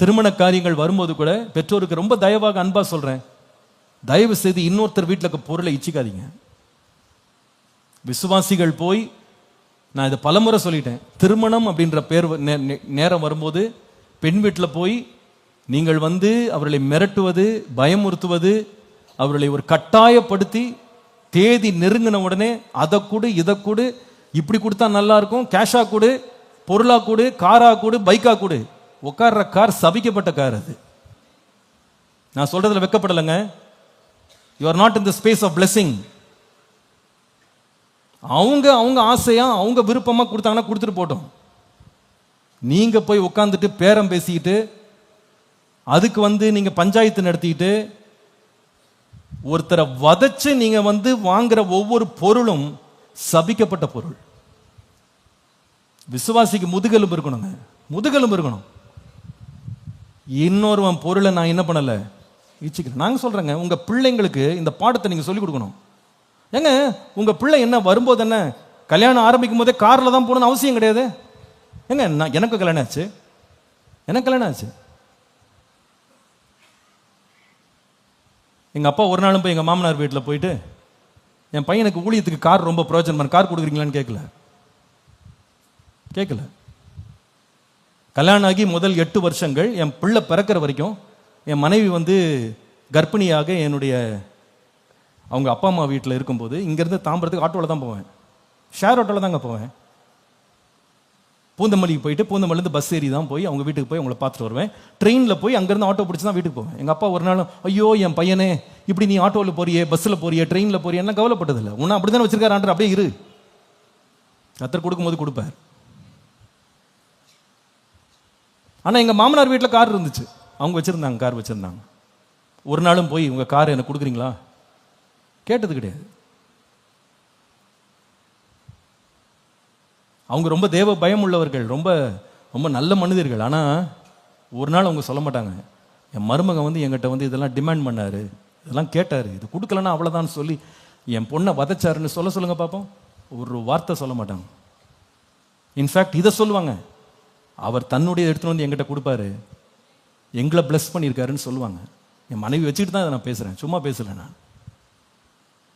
திருமண காரியங்கள் வரும்போது கூட பெற்றோருக்கு ரொம்ப தயவாக அன்பா சொல்றேன். தயவு செய்து இன்னொருத்தர் வீட்டில் இருக்க பொருளை இச்சிக்காதீங்க. விசுவாசிகள் போய் நான் இதை பலமுறை சொல்லிட்டேன். திருமணம் அப்படின்ற பேர் நேரம் வரும்போது பெண் வீட்டில் போய் நீங்கள் வந்து அவர்களை மிரட்டுவது பயமுறுத்துவது அவர்களை ஒரு கட்டாயப்படுத்தி தேதி நெருங்கின உடனே அதை கொடு இதை கொடு இப்படி கொடுத்தா நல்லா இருக்கும் கேஷா கொடு பொருளா கொடு காரா கொடு பைக்கா கொடு. உட்கார்ற கார் சபிக்கப்பட்ட கார் அது. நான் சொல்றதுல வெக்கப்படலைங்க. You are not in the space of blessing அவங்க அவங்க ஆசையா அவங்க விருப்பமா கொடுத்தாங்கன்னா கொடுத்துட்டு போட்டோம். நீங்க போய் உட்காந்துட்டு பேரம் பேசிக்கிட்டு அதுக்கு வந்து நீங்க பஞ்சாயத்து நடத்திக்கிட்டு ஒருத்தரை வதச்சு நீங்க வந்து வாங்குற ஒவ்வொரு பொருளும் சபிக்கப்பட்ட பொருள். விசுவாசிக்கு முதுகெலும்பு இருக்கணுங்க. முதுகெலும்பு இருக்கணும். இன்னொருவன் பொருளை நான் என்ன பண்ணலை? இச்சிக்கிறேன் நாங்கள் சொல்கிறேங்க உங்கள் பிள்ளைங்களுக்கு இந்த பாடத்தை நீங்கள் சொல்லிக் கொடுக்கணும். ஏங்க உங்கள் பிள்ளை என்ன வரும்போது என்ன? கல்யாணம் ஆரம்பிக்கும் போதே காரில் தான் போகணும்னு அவசியம் கிடையாது? ஏங்க நான் எனக்கு கல்யாணம் ஆச்சு. எனக்கு கல்யாணம் ஆச்சு. எங்கள் அப்பா ஒரு நாளும் போய் எங்கள் மாமனார் வீட்டில் போயிட்டு என் பையனுக்கு ஊழியத்துக்கு கார் ரொம்ப பிரயோஜனம் கார் கொடுக்குறீங்களான்னு கேட்கல கேட்கல கல்யாணம் ஆகி முதல் எட்டு வருஷங்கள் என் பிள்ளை பிறக்கிற வரைக்கும் என் மனைவி வந்து கர்ப்பிணியாக என்னுடைய அவங்க அப்பா அம்மா வீட்டில் இருக்கும்போது இங்கேருந்து தாம்பரத்துக்கு ஆட்டோவில் தான் போவேன். ஷேர் ஆட்டோவில் தாங்க போவேன். பூந்தமல்லிக்கு போயிட்டு பூந்தமல்லிருந்து பஸ் ஏறி தான் போய் அவங்க வீட்டுக்கு போய் அவங்கள பார்த்துட்டு வருவேன். ட்ரெயினில் போய் அங்கேருந்து ஆட்டோ பிடிச்சி தான் வீட்டுக்கு போவேன். எங்கள் அப்பா ஒரு நாள் ஐயோ என் பையனே இப்படி நீ ஆட்டோவில் போறியே பஸ்ஸில் போறியே ட்ரெயினில் போறியே என்ன கவலைப்பட்டதில்லை. உன்னை அப்படி தானே வச்சிருக்காரு அப்படியே இரு. கத்தர் கொடுக்கும்போது கொடுப்பார். ஆனால் எங்கள் மாமனார் வீட்டில் கார் இருந்துச்சு. அவங்க வச்சுருந்தாங்க கார் வச்சுருந்தாங்க. ஒரு நாளும் போய் உங்கள் கார் எனக்கு கொடுக்குறீங்களா? கேட்டது கிடையாது. அவங்க ரொம்ப தேவ பயம் உள்ளவர்கள் ரொம்ப ரொம்ப நல்ல மனிதர்கள். ஆனால் ஒரு நாள் அவங்க சொல்ல மாட்டாங்க. என் மருமகன் வந்து என்கிட்ட வந்து இதெல்லாம் டிமாண்ட் பண்ணார். இதெல்லாம் கேட்டார். இது கொடுக்கலன்னா அவ்வளோதான் சொல்லி என் பொண்ணை வதச்சாருன்னு சொல்ல சொல்லுங்கள் பார்ப்போம் ஒரு வார்த்தை சொல்ல மாட்டாங்க. இன்ஃபேக்ட் இதை சொல்லுவாங்க. அவர் தன்னுடைய எடுத்துட்டு வந்து எங்கிட்ட கொடுப்பாரு. எங்களை ப்ளஸ் பண்ணியிருக்காருன்னு சொல்லுவாங்க. என் மனைவி வச்சுட்டு தான் இதை நான் பேசுகிறேன் சும்மா பேசல நான்.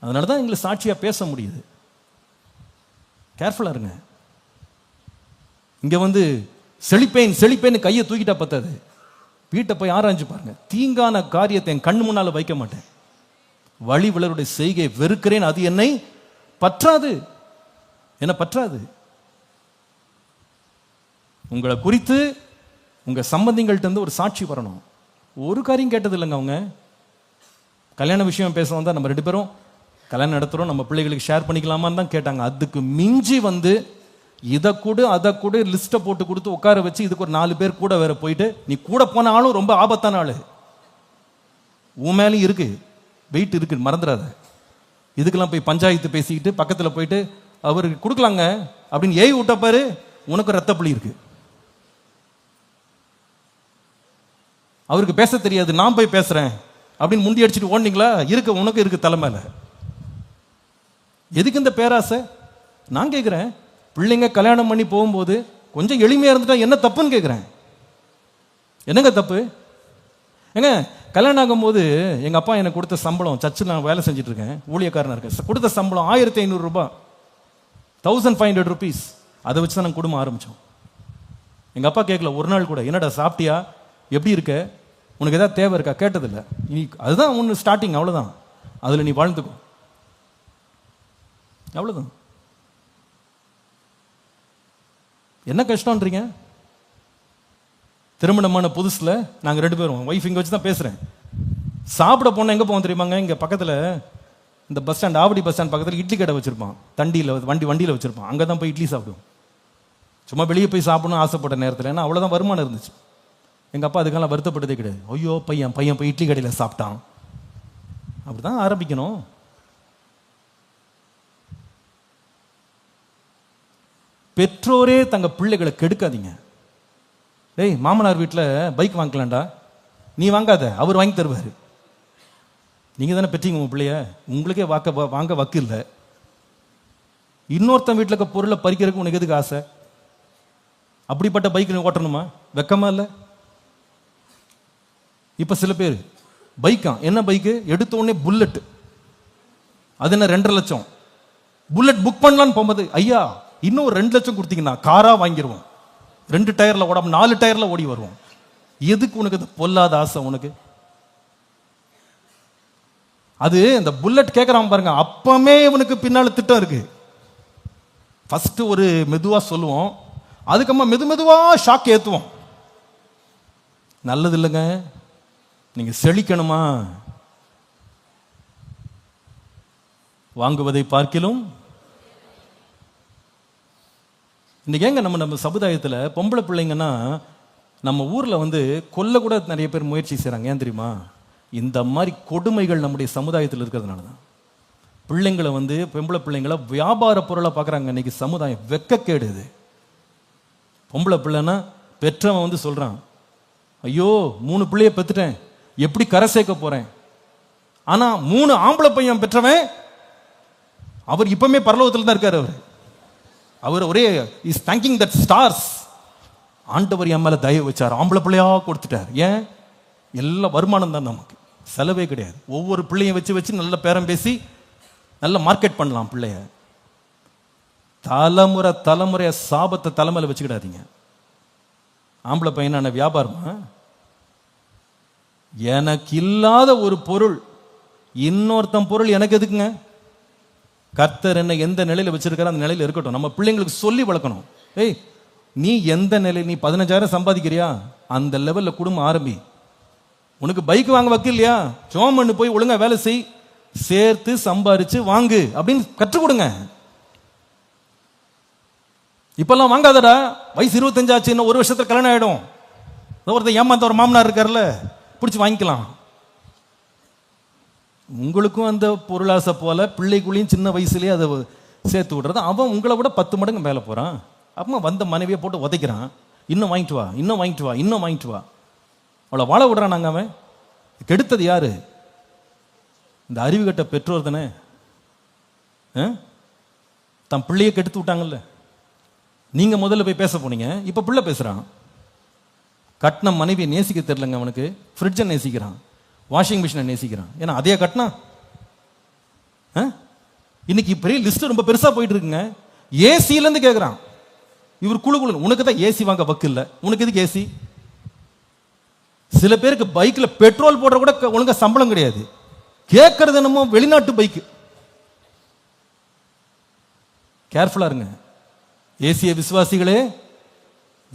அதனால தான் எங்களை சாட்சியாக பேச முடியுது. கேர்ஃபுல்லாக இருங்க. இங்கே வந்து செழிப்பேன் செழிப்பேன்னு கையை தூக்கிட்டா பத்தாது. வீட்டை போய் ஆராய்ஞ்சு பாருங்க. தீங்கான காரியத்தை என் கண் முன்னால் வைக்க மாட்டேன். வழி விளருடைய செய்கையை வெறுக்கிறேன். அது என்னை பற்றாது. என்ன பற்றாது. உங்களை குறித்து உங்கள் சம்பந்திங்கள்ட்ட இருந்து ஒரு சாட்சி வரணும். ஒரு காரியம் கேட்டது இல்லைங்க அவங்க. கல்யாண விஷயம் பேச வந்தால் நம்ம ரெண்டு பேரும் கல்யாணம் நடத்துகிறோம் நம்ம பிள்ளைகளுக்கு ஷேர் பண்ணிக்கலாமான்னு தான் கேட்டாங்க. அதுக்கு மிஞ்சி வந்து இதை கொடு அதை கொடு லிஸ்ட்டை போட்டு கொடுத்து உட்கார வச்சு இதுக்கு ஒரு நாலு பேர் கூட வேற போயிட்டு நீ கூட போன ஆளும் ரொம்ப ஆபத்தான ஆளு. உன் மேலேயும் இருக்கு வெயிட் இருக்கு மறந்துடாத. இதுக்கெல்லாம் போய் பஞ்சாயத்து பேசிக்கிட்டு பக்கத்தில் போயிட்டு அவருக்கு கொடுக்கலாங்க அப்படின்னு ஏய் விட்ட பாரு உனக்கு ரத்த புள்ளி அவருக்கு பேச தெரியாது நான் போய் பேசுறேன் அப்படின்னு முண்டி அடிச்சுட்டு ஓடினீங்களா? இருக்கு உனக்கு இருக்கு தலைமையில் எதுக்கு இந்த பேராசை? நான் கேட்குறேன் பிள்ளைங்க கல்யாணம் பண்ணி போகும்போது கொஞ்சம் எளிமையாக இருந்துட்டா என்ன தப்புன்னு கேட்குறேன் என்னங்க தப்பு? ஏங்க கல்யாணம் ஆகும்போது எங்கள் அப்பா எனக்கு கொடுத்த சம்பளம் சர்ச்சில் நான் வேலை செஞ்சுட்டு இருக்கேன். ஊழியக்காரனாக இருக்கேன் கொடுத்த சம்பளம் ஆயிரத்தி ஐநூறுரூபா தௌசண்ட் ஃபைவ் ஹண்ட்ரட் ருபீஸ் அதை வச்சு தான் நாங்கள் குடும்பம் ஆரம்பித்தோம் எங்கள் அப்பா கேட்கல ஒரு நாள் கூட என்னடா சாப்பிட்டியா? எப்படி இருக்க? உனக்கு எதாவது தேவை இருக்கா? கேட்டதில்ல. நீ அதுதான் ஒன்று ஸ்டார்டிங் அவ்வளோதான் அதில் நீ வாழ்ந்துக்கோ. அவ்வளோதான் என்ன கஷ்டம்ன்றீங்க? திருமணமான புதுசில் நாங்கள் ரெண்டு பேரும் ஒய்ஃப் இங்கே வச்சு தான் பேசுகிறேன் சாப்பிட போனால் எங்கே போவோம் தெரியுமாங்க? இங்கே பக்கத்தில் இந்த bus stand Avadi bus stand பக்கத்தில் இட்லி கடை வச்சுருப்பான். தண்டியில் வண்டி வண்டியில் வச்சுருப்பான். அங்கே தான் போய் இட்லி சாப்பிடுவோம். சும்மா வெளியே போய் சாப்பிடணும்னு ஆசைப்பட்ட நேரத்தில் ஏன்னா அவ்வளோதான் வருமானம் இருந்துச்சு. எங்கள் அப்பா அதுக்கெல்லாம் வருத்தப்பட்டதே கிடையாது. ஐயோ பையன் பையன் போய் இட்லி கடையில் சாப்பிட்டான். அப்படி தான் ஆரம்பிக்கணும். பெற்றோரே தங்கள் பிள்ளைகளை கெடுக்காதீங்க. டேய் மாமனார் வீட்டில் பைக் வாங்கிக்கலாம்டா நீ வாங்காத அவர் வாங்கி தருவார். நீங்கள் தானே பெற்றீங்க உங்கள் பிள்ளைய? உங்களுக்கே வாக்க வாங்க வக்கு இல்லை. இன்னொருத்தன் வீட்டில் இருக்க பொருளை பறிக்கிறதுக்கு உனக்கு எதுக்கு ஆசை? அப்படிப்பட்ட பைக் நீ ஓட்டணுமா? வெக்கமா இல்லை? இப்போ சில பேர். பைக்கா? என்ன பைக்கு? எடுத்த உடனே புல்லட் அது என்ன ரெண்டரை லட்சம்? புல்லட் புக் பண்ணலான்னு போகும்போது ஐயா இன்னும் ஒரு ரெண்டு லட்சம் கொடுத்தீங்கன்னா காராக வாங்கிடுவோம் ரெண்டு டயரில் ஓடாம நாலு டயரில் ஓடி வருவோம். எதுக்கு உனக்கு இது பொல்லாத ஆசை உனக்கு? அது இந்த புல்லட் கேட்குறான் பாருங்க அப்பமே இவனுக்கு பின்னால் திட்டம் இருக்கு. ஃபஸ்ட்டு ஒரு மெதுவாக சொல்லுவோம். அதுக்கப்புறமா மெது மெதுவாக ஷாக் ஏற்றுவோம் நல்லது இல்லைங்க. நீங்க செழிக்கணுமா? வாங்குவதை பார்க்கிலும். இன்னைக்கு ஏங்க நம்ம நம்ம சமுதாயத்தில் பொம்பளை பிள்ளைங்கன்னா நம்ம ஊரில் வந்து கொல்ல கூட நிறைய பேர் முயற்சி செய்கிறாங்க ஏன் தெரியுமா? இந்த மாதிரி கொடுமைகள் நம்முடைய சமுதாயத்தில் இருக்கிறதுனால தான். பிள்ளைங்களை வந்து பொம்பளை பிள்ளைங்களை வியாபார பொருளை பார்க்குறாங்க. இன்னைக்கு சமுதாயம் வெக்கக்கேடு இது. பொம்பளை பிள்ளைன்னா பெற்றவன் வந்து சொல்கிறான் ஐயோ மூணு பிள்ளைய பெத்துட்டேன். எப்படி கரை சேர்க்க போறேன்? ஆனா மூணு ஆம்பளை பையன் பெற்றவன் அவர் இப்பவுமே பரலோகத்தில் தான் இருக்காரு அவர். அவர் ஒரே இஸ் தேங்கிங் தட் ஸ்டார்ஸ் ஆண்டவர் என் மேல தயவு வச்சார். ஆம்பளை பிள்ளையா கொடுத்துட்டார். ஏன்? எல்லா வருமானம் தான் நமக்கு. செலவே கிடையாது. ஒவ்வொரு பிள்ளையும் வச்சு வச்சு நல்ல பேரம் பேசி நல்ல மார்க்கெட் பண்ணலாம் பிள்ளைய. தலைமுறை தலைமுறைய சாபத்தை தலைமையில் வச்சுக்கிடாதீங்க. ஆம்பளை பையனான வியாபாரமா? எனக்கு இல்லாத ஒரு பொருள். இன்னொருத்தன் பொருள் எனக்கு எதுக்குங்க? கர்த்தர் என்ன எந்த நிலையில வச்சிருக்காரோ அந்த நிலையில இருக்கட்டும். நம்ம பிள்ளைங்களுக்கு சொல்லி வளர்க்கணும். ஏய் நீ எந்த நிலை நீ பதினஞ்சாயிரம் சம்பாதிக்கிறியா? அந்த லெவல்ல குடும்பம் ஆரம்பி. உனக்கு பைக் வாங்க வைக்கலையா ஜோம் பண்ணு போய் ஒழுங்கா வேலை செய். சேர்த்து சம்பாரிச்சு வாங்கு அப்படின்னு கற்றுக் கொடுங்க. இப்பெல்லாம் வாங்காதடா. வயசு இருபத்தஞ்சாச்சு இன்னும் ஒரு வருஷத்துல கல்யாணம் ஆயிடும். ஒருத்தர் ஒருத்தன் ஏமாந்த ஒரு மாமனார் இருக்கார்ல பிடிச்சி வாங்கிக்கலாம். உங்களுக்கும் அந்த பொருளாசை போல பிள்ளைக்குள்ளேயும் சின்ன வயசுலேயே அதை சேர்த்து விடுறது. அவன் உங்களை விட பத்து மடங்கு மேலே போகிறான் அப்போ வந்த மனைவியை போட்டு உதைக்கிறான். இன்னும் வாங்கிட்டு வா இன்னும் வாங்கிட்டு வா இன்னும் வாங்கிட்டு வா. அவளை வாழ விடுறான் நாங்கள் அவன். கெடுத்தது யாரு? இந்த அறிவு கட்ட பெற்றோர் தானே. ஆ? தன் பிள்ளையை கெடுத்து விட்டாங்கல்ல. நீங்கள் முதல்ல போய் பேச போனீங்க இப்போ பிள்ளை பேசுகிறான் கட்டின மனைவியை நேசிக்க தெரிலங்க அவனுக்கு. ஃப்ரிட்ஜை நேசிக்கிறான். வாஷிங் மிஷினை நேசிக்கிறான். ஏன்னா அதே கட்டினா? ஆ? இன்னைக்கு பெரிய லிஸ்ட் ரொம்ப பெருசாக போயிட்டு இருக்குங்க ஏசியிலேருந்து கேட்குறான் இவர் குழு குழு உனக்கு தான் ஏசி வாங்க பக்கு இல்லை. உனக்கு எதுக்கு ஏசி? சில பேருக்கு பைக்கில் பெட்ரோல் போடுற கூட க- சம்பளம் கிடையாது. கேட்கறது என்னமோ வெளிநாட்டு பைக்கு. கேர்ஃபுல்லாக இருங்க. ஏசிய விசுவாசிகளே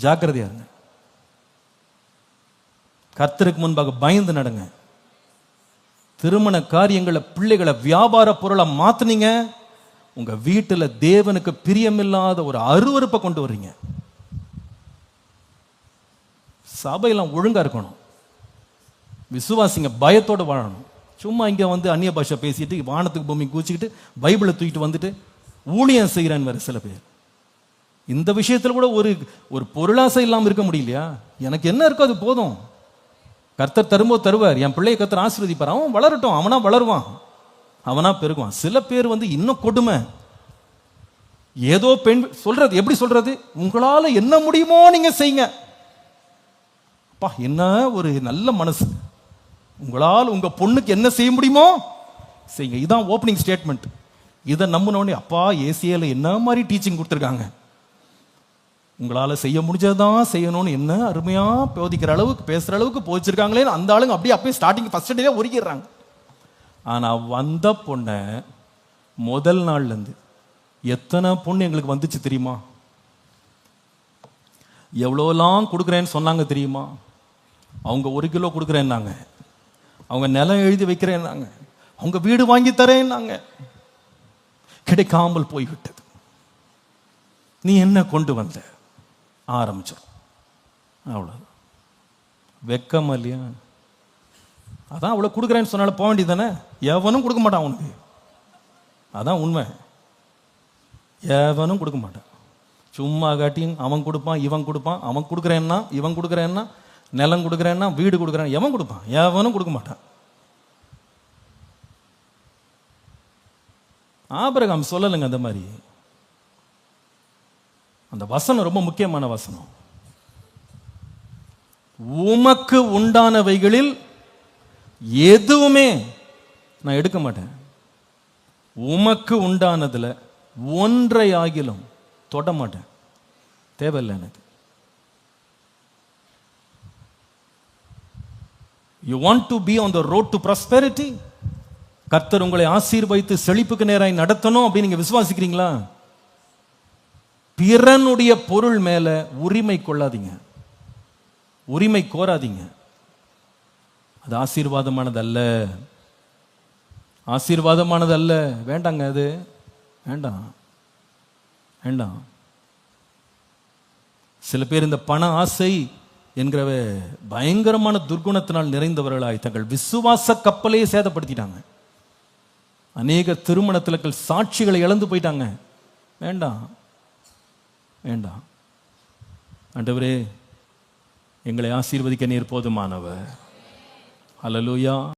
ஜாக்கிரதையா இருங்க. கர்த்தருக்கு முன்பாக பயந்து நடங்க. திருமண காரியங்களை பிள்ளைகளை வியாபார பொருளை மாத்துனீங்க. உங்க வீட்டில் தேவனுக்கு பிரியமில்லாத ஒரு அருவருப்பை கொண்டு வர்றீங்க. சபையெல்லாம் ஒழுங்கா இருக்கணும். விசுவாசிங்க பயத்தோடு வாழணும். சும்மா இங்கே வந்து அந்நிய பாஷை பேசிட்டு வானத்துக்கு பூமி கூச்சிக்கிட்டு பைபிளை தூக்கிட்டு வந்துட்டு ஊழியம் செய்கிறேன்னு வேறு சில பேர். இந்த விஷயத்தில் கூட ஒரு ஒரு பொருளாசை இல்லாமல் இருக்க முடியலையா? எனக்கு என்ன இருக்கோ அது போதும். கர்த்தர் தரும்போது தருவார். என் பிள்ளையை கர்த்தர் ஆசீர்வதிப்பார். அவன் வளரட்டும். அவனா வளருவான். அவனா பெருகுவான். சில பேர் வந்து இன்னும் கொடுமை. ஏதோ பெண் சொல்றது எப்படி சொல்றது? உங்களால என்ன முடியுமோ நீங்க செய்யுங்க. அப்பா என்ன ஒரு நல்ல மனசு. உங்களால் உங்க பொண்ணுக்கு என்ன செய்ய முடியுமோ செய்யுங்க. இதுதான் ஓப்பனிங் ஸ்டேட்மெண்ட் இதை நம்பினோடனே அப்பா ஏசிஏல என்ன மாதிரி டீச்சிங் கொடுத்துருக்காங்க? உங்களால் செய்ய முடிஞ்சதான் செய்யணும்னு என்ன அருமையாக போதிக்கிற அளவுக்கு பேசுகிற அளவுக்கு போச்சிருக்காங்களே அந்த ஆளுங்க அப்படியே அப்படியே ஸ்டார்டிங் ஃபஸ்ட் டே ஒருக்கிடுறாங்க ஆனால் வந்த பொண்ணை முதல் நாள்லேருந்து எத்தனை பொண்ணு எங்களுக்கு வந்துச்சு தெரியுமா? எவ்வளோலாம் கொடுக்குறேன்னு சொன்னாங்க தெரியுமா? அவங்க ஒரு கிலோ கொடுக்குறேன்னாங்க. அவங்க நிலம் எழுதி வைக்கிறேன்னாங்க. அவங்க வீடு வாங்கி தரேன்னாங்க. கிடைக்காமல் போய்விட்டது. நீ என்ன கொண்டு வந்த? ஆரம்பிச்சிடும் அவ்வளோ வெக்கம் இல்லையா? அதான் அவ்வளோ கொடுக்குறேன்னு சொன்னாலும் போக வேண்டியது தானே? எவனும் கொடுக்க மாட்டான் உனக்கு. அதான் உண்மை. எவனும் கொடுக்க மாட்டான். சும்மா காட்டியும் அவன் கொடுப்பான் இவன் கொடுப்பான். அவன் கொடுக்குறேன்னா இவன் கொடுக்குறேன்னா நிலம் கொடுக்குறேன்னா வீடு கொடுக்குறேன் எவன் கொடுப்பான்? எவனும் கொடுக்க மாட்டான். ஆபரகம் சொல்லலைங்க அந்த மாதிரி. அந்த வசனம் ரொம்ப முக்கியமான வசனம். உமக்கு உண்டானவைகளில் எதுவுமே நான் எடுக்க மாட்டேன். உமக்கு உண்டானதுல ஒன்றை ஆகிலும் தொட மாட்டேன். தேவையில்லை எனக்கு. You want to be on the road to prosperity கர்த்தர் உங்களை ஆசீர்வதித்து செழிப்புக்கு நேராய் நடத்தணும் அப்படின்னு நீங்க விசுவாசிக்கிறீங்களா? பிறனுடைய பொருள் மேல உரிமை கொள்ளாதீங்க. உரிமை கோராதீங்க. அது ஆசீர்வாதமானது அல்ல ஆசீர்வாதமானது அல்ல வேண்டாங்க அது. வேண்டாம். வேண்டாம். சில பேர் இந்த பண ஆசை என்கிற பயங்கரமான துர்குணத்தினால் நிறைந்தவர்களாய் தங்கள் விசுவாச கப்பலையே சேதப்படுத்திட்டாங்க. அநேக திருமணத்தில் சாட்சிகளை இழந்து போயிட்டாங்க. வேண்டாம். வேண்டாம். ஆண்டவரே எங்களை ஆசீர்வதிக்க நீர் போதுமானவர். ஹalleluya.